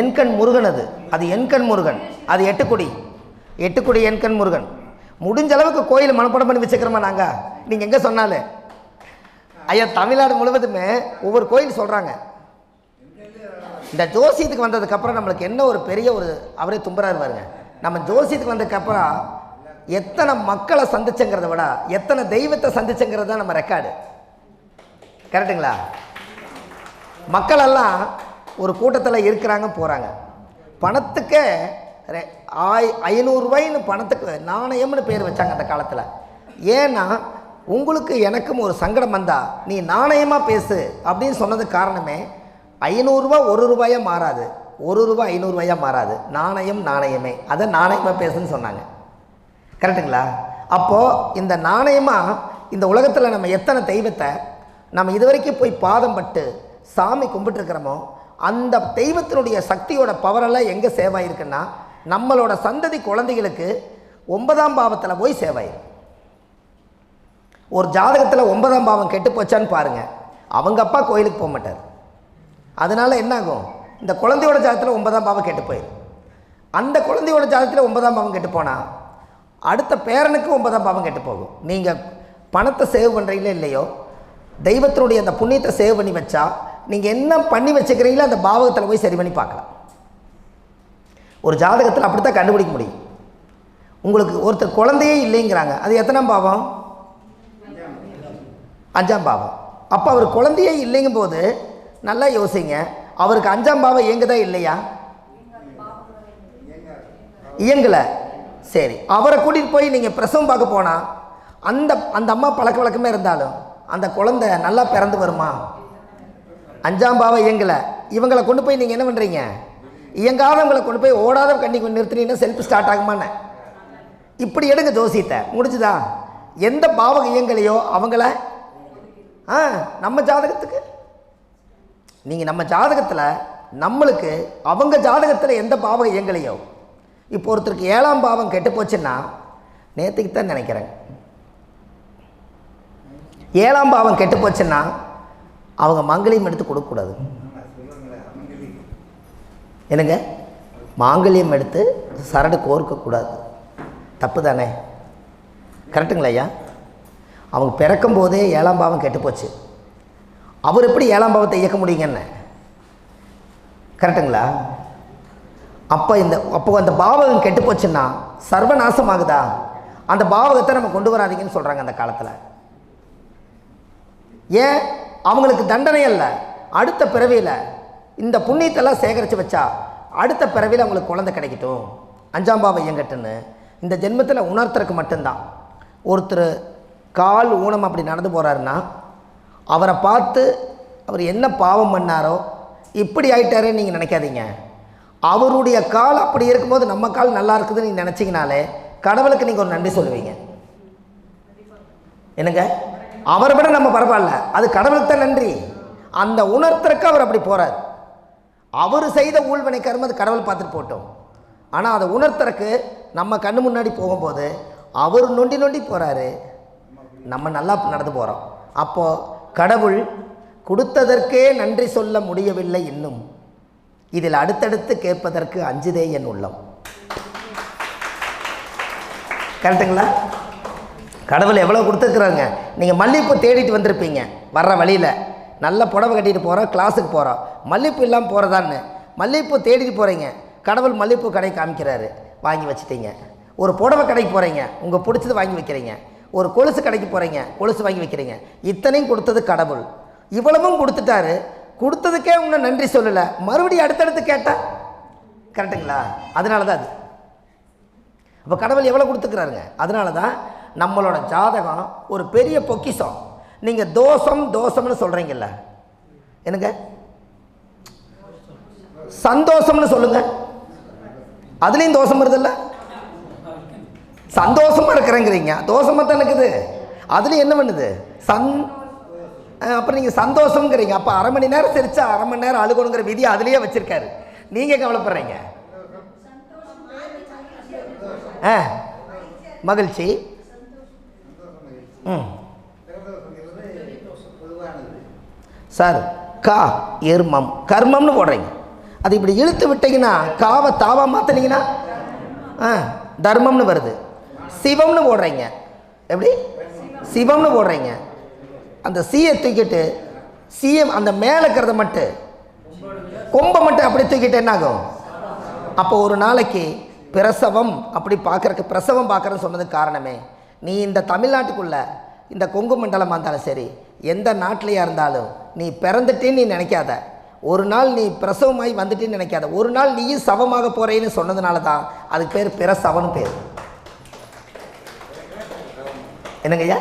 எண்கண் முருகன் அது. அது எண்கண் முருகன். அது எட்டுக்குடி. எட்டுக்குடி எண்கண் முருகன். முடிஞ்ச அளவுக்கு கோயில் மனப்பாடம் பண்ணி வச்சுக்கிறோமா நாங்கள் நீங்கள் எங்கே சொன்னாலும். ஐயா தமிழ்நாடு முழுவதுமே ஒவ்வொரு கோயில் சொல்கிறாங்க இந்த ஜோசியத்துக்கு வந்ததுக்கப்புறம் நம்மளுக்கு என்ன ஒரு பெரிய ஒரு அவரே தும்புறாரு பாருங்க. நம்ம ஜோசியத்துக்கு வந்ததுக்கப்புறம் எத்தனை மக்களை சந்திச்சங்கிறத விட எத்தனை தெய்வத்தை சந்திச்சங்கிறது தான் நம்ம ரெக்கார்டு கரெக்டுங்களா மக்களெல்லாம் ஒரு கூட்டத்தில் இருக்கிறாங்க போகிறாங்க பணத்துக்கு ரெ- ஆய் ஐநூறுரூவாயின்னு பணத்துக்கு நாணயம்னு பேர் வச்சாங்க அந்த காலத்தில். ஏன்னா உங்களுக்கு எனக்கும் ஒரு சங்கடம் வந்தா நீ நாணயமாக பேசு அப்படின்னு சொன்னது காரணமே ஐநூறுரூவா ஒரு ரூபாயாக மாறாது. ஒரு ரூபா ஐநூறுரூவாயாக மாறாது. நாணயம் நாணயமே. அதை நாணயமாக பேசுன்னு சொன்னாங்க. கரெக்டுங்களா அப்போது இந்த நாணயமாக இந்த உலகத்தில் நம்ம எத்தனை தெய்வத்தை நம்ம இதுவரைக்கும் போய் பாதம் பட்டு சாமி கும்பிட்டுருக்கிறோமோ அந்த தெய்வத்தினுடைய சக்தியோட பவரெல்லாம் எங்கே சேவாயிருக்குன்னா நம்மளோட சந்ததி குழந்தைகளுக்கு ஒன்பதாம் பாவத்தில் போய் சேவாயிருக்கு ஒரு ஜாதகத்தில் ஒன்பதாம் பாவம் கெட்டு போச்சான்னு பாருங்கள் அவங்க அப்பா கோயிலுக்கு போக மாட்டார். அதனால் என்னாகும்? இந்த குழந்தையோட ஜாதகத்தில் ஒன்பதாம் பாவம் கெட்டு போயிடும் அந்த குழந்தையோட ஜாதகத்தில் ஒன்பதாம் பாவம் கெட்டு போனால் அடுத்த பேரனுக்கு ஒன்பதாம் பாவம் கெட்டு போகும். நீங்கள் பணத்தை சேவ் பண்ணுறீங்களோ இல்லையோ தெய்வத்தினுடைய அந்த புண்ணியத்தை சேவ் பண்ணி வச்சா நீங்கள் என்ன பண்ணி வச்சுக்கிறீங்களோ அந்த பாவகத்தில் போய் சரி பண்ணி பார்க்கலாம். ஒரு ஜாதகத்தில் அப்படி தான் கண்டுபிடிக்க முடியும். உங்களுக்கு ஒருத்தர் குழந்தையே இல்லைங்கிறாங்க. அது எத்தனாம் பாவம்? அஞ்சாம் பாவம். அப்போ அவர் குழந்தையே இல்லைங்கும் போது நல்லா யோசிங்க. அவருக்கு அஞ்சாம் பாவம் இயங்குதா இல்லையா? இயங்கலை. சரி. அவரை கூட்டிகிட்டு போய் நீங்கள் பிரசவம் பார்க்க போனால் அந்த அந்த அம்மா பழக்க வழக்கமே இருந்தாலும் அந்த குழந்தை நல்லா பிறந்து வருமா? அஞ்சாம் பாவம் இயங்கலை. இவங்களை கொண்டு போய் நீங்கள் என்ன பண்ணுறீங்க இயங்காதவங்களை கொண்டு போய் ஓடாத கண்ணி கொண்டு நிறுத்துனீங்கன்னா செல்ஃப் ஸ்டார்ட் ஆகுமான்னு. இப்படி எடுங்க ஜோசியத்தை. முடிஞ்சுதா? எந்த பாவகம் இயங்கலையோ அவங்கள ஆ நம்ம ஜாதகத்துக்கு. நீங்கள் நம்ம ஜாதகத்தில் நம்மளுக்கு அவங்க ஜாதகத்தில் எந்த பாவகம் இயங்கலையோ. இப்போ ஒருத்தருக்கு ஏழாம் பாவம் கெட்டு போச்சுன்னா நேற்றுக்கு தான் நினைக்கிறேன். ஏழாம் பாவம் கெட்டு போச்சுன்னா அவங்க மாங்கல்யம் எடுத்து கொடுக்கக்கூடாது. என்னங்க? மாங்கல்யம் எடுத்து சரடு கோர்க்கக்கூடாது. தப்பு தானே கரெக்டுங்களா ஐயா? அவங்க பிறக்கும் போதே ஏழாம் பாவம் கெட்டு போச்சு அவர் எப்படி ஏழாம் பாவத்தை இயக்க முடியுங்கன்னு? கரெக்டுங்களா? அப்போ இந்த அப்போ அந்த பாவகம் கெட்டு போச்சுன்னா சர்வநாசமாகுதா? அந்த பாவகத்தை நம்ம கொண்டு வராதீங்கன்னு சொல்கிறாங்க அந்த காலத்தில். ஏன்? அவங்களுக்கு தண்டனை அல்ல. அடுத்த பிறவியில் இந்த புண்ணியத்தெல்லாம் சேகரித்து வச்சா அடுத்த பிறவியில் அவங்களுக்கு குழந்தை கிடைக்கட்டும். அஞ்சாம் பாவம் இயங்கட்டுன்னு இந்த ஜென்மத்தில் உணர்த்துறதுக்கு மட்டும்தான். ஒருத்தர் கால் ஊனம் அப்படி நடந்து போகிறாருன்னா அவரை பார்த்து அவர் என்ன பாவம் பண்ணாரோ இப்படி ஆயிட்டாரேன்னு நீங்கள் நினைக்காதீங்க. அவருடைய கால் அப்படி இருக்கும்போது நம்ம கால் நல்லா இருக்குதுன்னு நீங்கள் நினச்சிங்கனாலே கடவுளுக்கு நீங்கள் ஒரு நன்றி சொல்லுவீங்க. என்னங்க? அவரை விட நம்ம பரவாயில்ல. அது கடவுளுக்கு தான் நன்றி. அந்த உணர்த்தறக்கு அவர் அப்படி போகிறார் அவர் செய்த ஊழ்வனை கரும அது கடவுள் பார்த்துட்டு போட்டோம். ஆனால் அதை உணர்த்தறக்கு நம்ம கண்ணு முன்னாடி போகும்போது அவர் நொண்டி நொண்டி போகிறாரு நம்ம நல்லா நடந்து போகிறோம் அப்போது கடவுள் கொடுத்ததற்கே நன்றி சொல்ல முடியவில்லை இன்னும். இதில் அடுத்தடுத்து கேட்பதற்கு அஞ்சுதே என் உள்ளம். கரெக்டுங்களா? கடவுள் எவ்வளோ கொடுத்துருக்குறாங்க நீங்கள் மல்லிகைப்பூ தேடிட்டு வந்திருப்பீங்க. வர்ற வழியில். நல்ல புடவை கட்டிட்டு போகிறோம் கிளாஸுக்கு போகிறோம் மல்லிகைப்பூ இல்லாமல் போகிறதான்னு மல்லிகைப்பூ தேடிட்டு போகிறீங்க கடவுள் மல்லிகைப்பூ கடை காமிக்கிறாரு. வாங்கி வச்சுட்டீங்க. ஒரு புடவை கடைக்கு போகிறீங்க உங்கள் பிடிச்சது வாங்கி வைக்கிறீங்க. ஒரு கொலுசு கடைக்கு போகிறீங்க கொலுசு வாங்கி வைக்கிறீங்க. இத்தனையும் கொடுத்தது கடவுள். இவ்வளவும் கொடுத்துட்டாரு. கொடுத்ததுக்கே உன்னை நன்றி சொல்லலை. மறுபடியும் அடுத்தடுத்து கேட்டால் கரெக்டுங்களா அதனால தான் அது. அப்போ கடவுள் எவ்வளோ கொடுத்துக்கிறாருங்க? அதனால தான் நம்மளோட ஜாதகம் ஒரு பெரிய பொக்கிஷம். நீங்கள் தோஷம் தோஷம்னு சொல்கிறீங்கல்ல என்னங்க? சந்தோஷம்னு சொல்லுங்க. அதுலேயும் தோஷம் வருதுல்ல? சந்தோஷமாக இருக்கிறேங்கிறீங்க. தோஷமாக தான் இருக்குது. அதுலேயும் என்ன பண்ணுது? சந் அப்புறம் நீங்கள் சந்தோஷங்கிறீங்க அப்போ அரை மணி நேரம் சிரிச்சா அரை மணி நேரம் அழுகணுங்கிற விதி அதுலேயே வச்சுருக்காரு. நீங்கள் கவலைப்படுறீங்க? ஆ மகிழ்ச்சி. சார் கா எர்மம் கர்மம்னு போடுறீங்க. அது இப்படி இழுத்து விட்டீங்கன்னா காவை தாவா மாற்றினீங்கன்னா ஆ தர்மம்னு வருது. சிவம்னு போடுறீங்க. எப்படி? சிவம்னு போடுறீங்க. அந்த சீயை தூக்கிட்டு சீயம் அந்த மேலே இருக்கிறத மட்டும் கொம்பை மட்டும் அப்படி தூக்கிட்டு என்ன ஆகும் அப்போ ஒரு நாளைக்கு பிரசவம் அப்படி பார்க்குறக்கு பிரசவம் பார்க்குறேன்னு சொன்னதுக்கு காரணமே நீ இந்த தமிழ்நாட்டுக்குள்ள இந்த கொங்கு மண்டலமாக இருந்தாலும் சரி எந்த நாட்டிலையா இருந்தாலும் நீ பிறந்துட்டேன்னு நீ நினைக்காத. ஒரு நாள் நீ பிரசவமாகி வந்துட்டேன்னு நினைக்காத. ஒரு நாள் நீயும் சவமாக போகிறேன்னு சொன்னதுனால தான் அதுக்கு பேர் பிரசவம்னு பேர். என்னங்கய்யா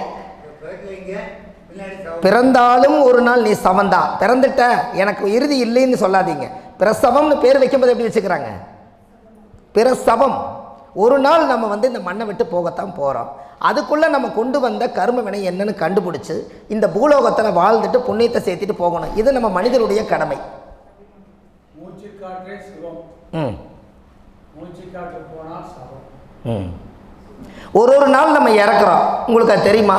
பிறந்தாலும் ஒரு நாள் நீ சவந்தான் பிறந்துட்ட எனக்கு இறுதி இல்லைன்னு சொல்லாதீங்க. பிரசவம்னு பேர் வைக்கும்போது எப்படி வச்சுக்கிறாங்க? பிரசவம். ஒரு நாள் நம்ம வந்து இந்த மண்ணை விட்டு போகத்தான் போகிறோம் அதுக்குள்ளே நம்ம கொண்டு வந்த கர்ம வினை என்னன்னு கண்டுபிடிச்சு இந்த பூலோகத்தில் வாழ்ந்துட்டு புண்ணியத்தை சேர்த்துட்டு போகணும். இது நம்ம மனிதனுடைய கடமை. ஒரு ஒரு நாள் நம்ம இறக்குறோம். உங்களுக்கு அது தெரியுமா?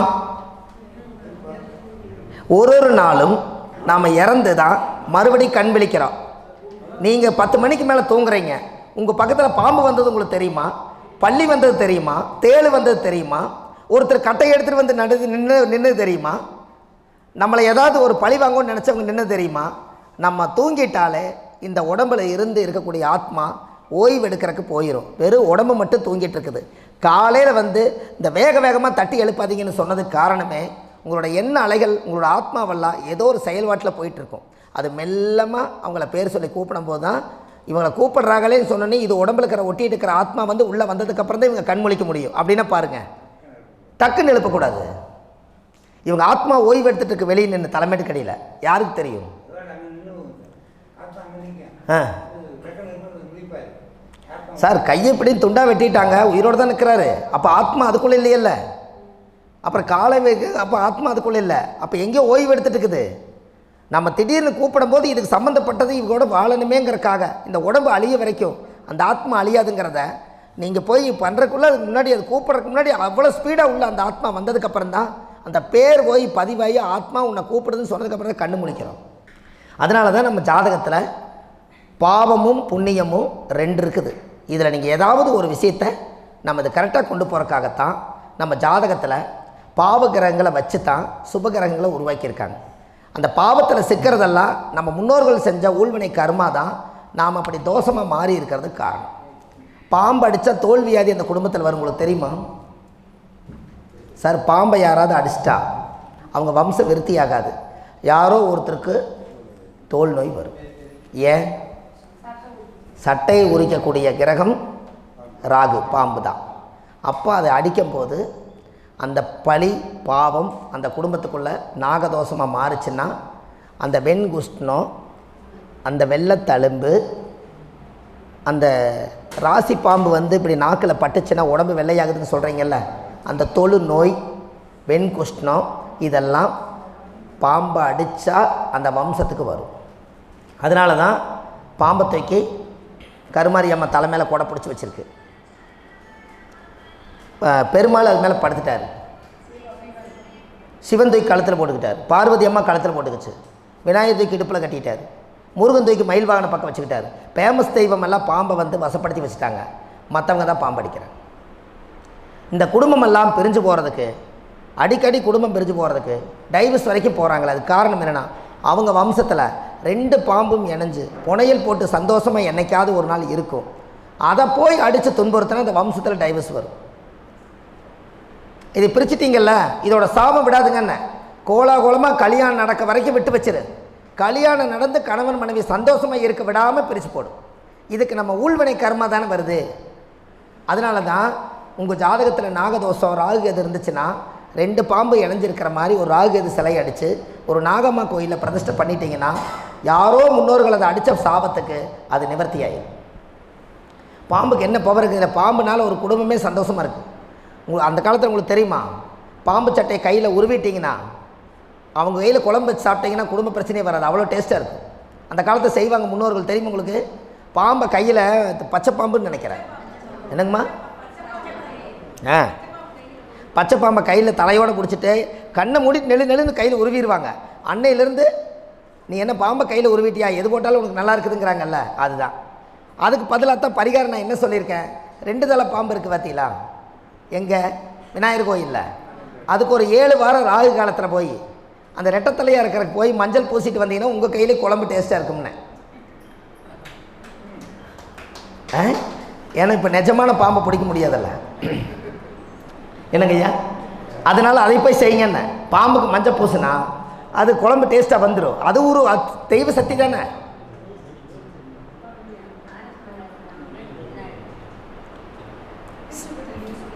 ஒரு ஒரு நாளும் நாம் இறந்து தான் மறுபடி கண் விழிக்கிறோம். நீங்கள் பத்து மணிக்கு மேலே தூங்குறீங்க. உங்கள் பக்கத்தில் பாம்பு வந்தது உங்களுக்கு தெரியுமா? பள்ளி வந்தது தெரியுமா? தேள் வந்தது தெரியுமா? ஒருத்தர் கட்டை எடுத்துகிட்டு வந்து நடு நின்று நின்று தெரியுமா? நம்மளை ஏதாவது ஒரு பழி வாங்கணும்னு நினச்சவங்க நின்று தெரியுமா? நம்ம தூங்கிட்டாலே இந்த உடம்புல இருந்து இருக்கக்கூடிய ஆத்மா ஓய்வு எடுக்கிறதுக்கு போயிடும் வெறும் உடம்பு மட்டும் தூங்கிட்டு இருக்குது. காலையில் வந்து இந்த வேக வேகமாக தட்டி எழுப்பாதீங்கன்னு சொன்னதுக்கு காரணமே உங்களோட எண்ண அலைகள் உங்களோட ஆத்மாவெல்லாம் ஏதோ ஒரு செயல்பாட்டில் போயிட்டுருக்கும் அது மெல்லமாக அவங்கள பேர் சொல்லி கூப்பிடும்போது தான் இவங்களை கூப்பிடுறாங்களேன்னு சொன்னோன்னே இது உடம்புல இருக்கிற ஒட்டிட்டு இருக்கிற ஆத்மா வந்து உள்ளே வந்ததுக்கப்புறம் தான் இவங்க கண்மொழிக்க முடியும். அப்படின்னா பாருங்கள் டக்குன்னு எழுப்பக்கூடாது. இவங்க ஆத்மா ஓய்வு எடுத்துட்டு இருக்கு வெளியே நின்று தலைமைட்டு கடையில். யாருக்கு தெரியும்? ஆ. சார் கையை இப்படி துண்டா வெட்டிட்டாங்க. உயிரோடு தான் நிற்கிறாரு அப்போ ஆத்மா அதுக்குள்ளே இல்லையல்ல அப்புறம் காலை வைக்க அப்போ ஆத்மா அதுக்குள்ளே இல்லை? அப்போ எங்கேயோ ஓய்வு எடுத்துட்டு இருக்குது. நம்ம திடீர்னு கூப்பிடும்போது இதுக்கு சம்மந்தப்பட்டது இவங்களோட வாழணுமேங்கிறக்காக இந்த உடம்பு அழிய வரைக்கும் அந்த ஆத்மா அழியாதுங்கிறத நீங்கள் போய் பண்ணுறக்குள்ளே அதுக்கு முன்னாடி அது கூப்பிட்றதுக்கு முன்னாடி அவ்வளோ ஸ்பீடாக உள்ள அந்த ஆத்மா வந்ததுக்கப்புறம் தான் அந்த பேர் போய் பதிவாகி ஆத்மா உன்னை கூப்பிடுதுன்னு சொன்னதுக்கப்புறம் தான் கண்ணு முழிக்கிறோம். அதனால தான் நம்ம ஜாதகத்தில் பாவமும் புண்ணியமும் ரெண்டு இருக்குது. இதில் நீங்கள் ஏதாவது ஒரு விஷயத்தை நம்ம இது கரெக்டாக கொண்டு போகிறக்காகத்தான் நம்ம ஜாதகத்தில் பாவ கிரகங்களை வச்சு தான் சுப கிரகங்களை உருவாக்கியிருக்காங்க. அந்த பாவத்தில் சிக்கிறதெல்லாம் நம்ம முன்னோர்கள் செஞ்ச ஊழ்வினை கர்மா தான். நாம் அப்படி தோஷமாக மாறி இருக்கிறதுக்கு காரணம். பாம்பு அடித்தா தோல்வியாதி அந்த குடும்பத்தில் வரும் உங்களுக்கு தெரியுமா? சார் பாம்பை யாராவது அடிச்சிட்டா அவங்க வம்ச விருத்தி ஆகாது யாரோ ஒருத்தருக்கு தோல் நோய் வரும். ஏன்? சட்டையை உரிக்கக்கூடிய கிரகம் ராகு பாம்பு தான். அப்போ அதை அடிக்கும் போது அந்த பழி பாவம் அந்த குடும்பத்துக்குள்ளே நாகதோஷமாக மாறுச்சுன்னா அந்த வெண்குஷ்ணம் அந்த வெள்ளத்தழும்பு அந்த ராசி பாம்பு வந்து இப்படி நாக்கில் பட்டுச்சுன்னா உடம்பு வெள்ளையாகுதுன்னு சொல்கிறீங்கல்ல அந்த தொழு நோய் வெண்குஷ்ணம் இதெல்லாம் பாம்பை அடித்தா அந்த வம்சத்துக்கு வரும். அதனால தான் பாம்பை தூக்கி கருமாரி அம்மா தலை மேலே கொடை பிடிச்சி வச்சிருக்கு. பெருமாள் அது மேலே படுத்துட்டார். சிவன் தூக்கி கழுத்தில் போட்டுக்கிட்டார். பார்வதி அம்மா கழுத்தில் போட்டுக்கிச்சு. விநாயகர் தூக்கி இடுப்பில் கட்டிட்டார். முருகன் தூக்கி மயில் வாகன பக்கம் வச்சுக்கிட்டார். ஃபேமஸ் தெய்வம் எல்லாம் பாம்பை வந்து வசப்படுத்தி வச்சுட்டாங்க. மற்றவங்க தான் பாம்பு அடிக்கிறாங்க. இந்த குடும்பம் எல்லாம் பிரிஞ்சு போகிறதுக்கு அடிக்கடி குடும்பம் பிரிஞ்சு போகிறதுக்கு டைவர்ஸ் வரைக்கும் போகிறாங்களே அது காரணம் என்னென்னா அவங்க வம்சத்தில் ரெண்டு பாம்பும் இணைஞ்சு புனையல் போட்டு சந்தோஷமாக என்றைக்காவது ஒரு நாள் இருக்கும். அதை போய் அடித்து துன்புறுத்தினா அந்த வம்சத்தில் டைவர்ஸ் வரும். இதை பிரிச்சிட்டிங்கல்ல? இதோட சாபம் விடாதுங்கன்ன. கோலாகோலமாக கல்யாணம் நடக்க வரைக்கும் விட்டு வச்சிரு. கல்யாணம் நடந்து கணவன் மனைவி சந்தோஷமாக இருக்க விடாமல் பிரித்து போடும் இதுக்கு நம்ம ஊழ்வினை கர்மா தானே வருது. அதனால தான் உங்கள் ஜாதகத்தில் நாகதோஷம் ராகு எது இருந்துச்சுன்னா ரெண்டு பாம்பு இணைஞ்சிருக்கிற மாதிரி ஒரு ராகு எது சிலை அடித்து ஒரு நாகம்மா கோயிலில் பிரதிஷ்டை பண்ணிட்டீங்கன்னா யாரோ முன்னோர்கள் அதை அடித்த சாபத்துக்கு அது நிவர்த்தி ஆயிடும் பாம்புக்கு என்ன பவர் இருக்குது பாம்புனால ஒரு குடும்பமே சந்தோஷமாக இருக்குது உங்களுக்கு அந்த காலத்தில் உங்களுக்கு தெரியுமா? பாம்பு சட்டையை கையில் உருவிட்டீங்கன்னா அவங்க கையில் குழம்பு வச்சு சாப்பிட்டீங்கன்னா குடும்ப பிரச்சனையே வராது. அவ்வளோ டேஸ்ட்டாக இருக்கும். அந்த காலத்தை செய்வாங்க முன்னோர்கள். தெரியுமா உங்களுக்கு? பாம்பை கையில் பச்சை பாம்புன்னு நினைக்கிறேன். என்னங்கம்மா? ஆ. பச்சை பாம்பை கையில் தலையோடு பிடிச்சிட்டு கண்ணை மூடி நெழு நெழுன்னு கையில் உருவிடுவாங்க. அன்னையிலேருந்து நீ என்ன பாம்பை கையில் உருவிட்டியா? எது போட்டாலும் உனக்கு நல்லா இருக்குதுங்கிறாங்கல்ல? அதுதான். அதுக்கு பதிலாக தான் பரிகாரம் நான் என்ன சொல்லியிருக்கேன்? ரெண்டு தலை பாம்பு இருக்குது பார்த்தீங்களா எங்கே? விநாயகர் கோயிலில். அதுக்கு ஒரு ஏழு வாரம் ராகு காலத்தில் போய் அந்த ரெட்டத்தலையாக இருக்கிற போய் மஞ்சள் பூசிட்டு வந்தீங்கன்னா உங்கள் கையில் குழம்பு டேஸ்ட்டாக இருக்கும்னு. ஆ? ஏன்னா இப்போ நிஜமான பாம்பை பிடிக்க முடியாதல்ல. என்னங்கய்யா? அதனால் அதை போய் செய்யுங்கண்ணே பாம்புக்கு மஞ்சள் பூசுனா அது குழம்பு டேஸ்ட்டாக வந்துடும் அது ஒரு தெய்வ சக்தி தானே என்னங்கம்மா பாம்பு இருந்தால் சண்டை போடும் நான் டெய்லி போவேன் டக்குனு பய வேஷ்டி மேலே போடும் ஏன்னா மேலே விட்டுருங்க அது நேரம் கழிச்சு அது வாட்டுக்கு போயிட்டு அந்த வேஷ்டி பக்கத்தில் போட்டு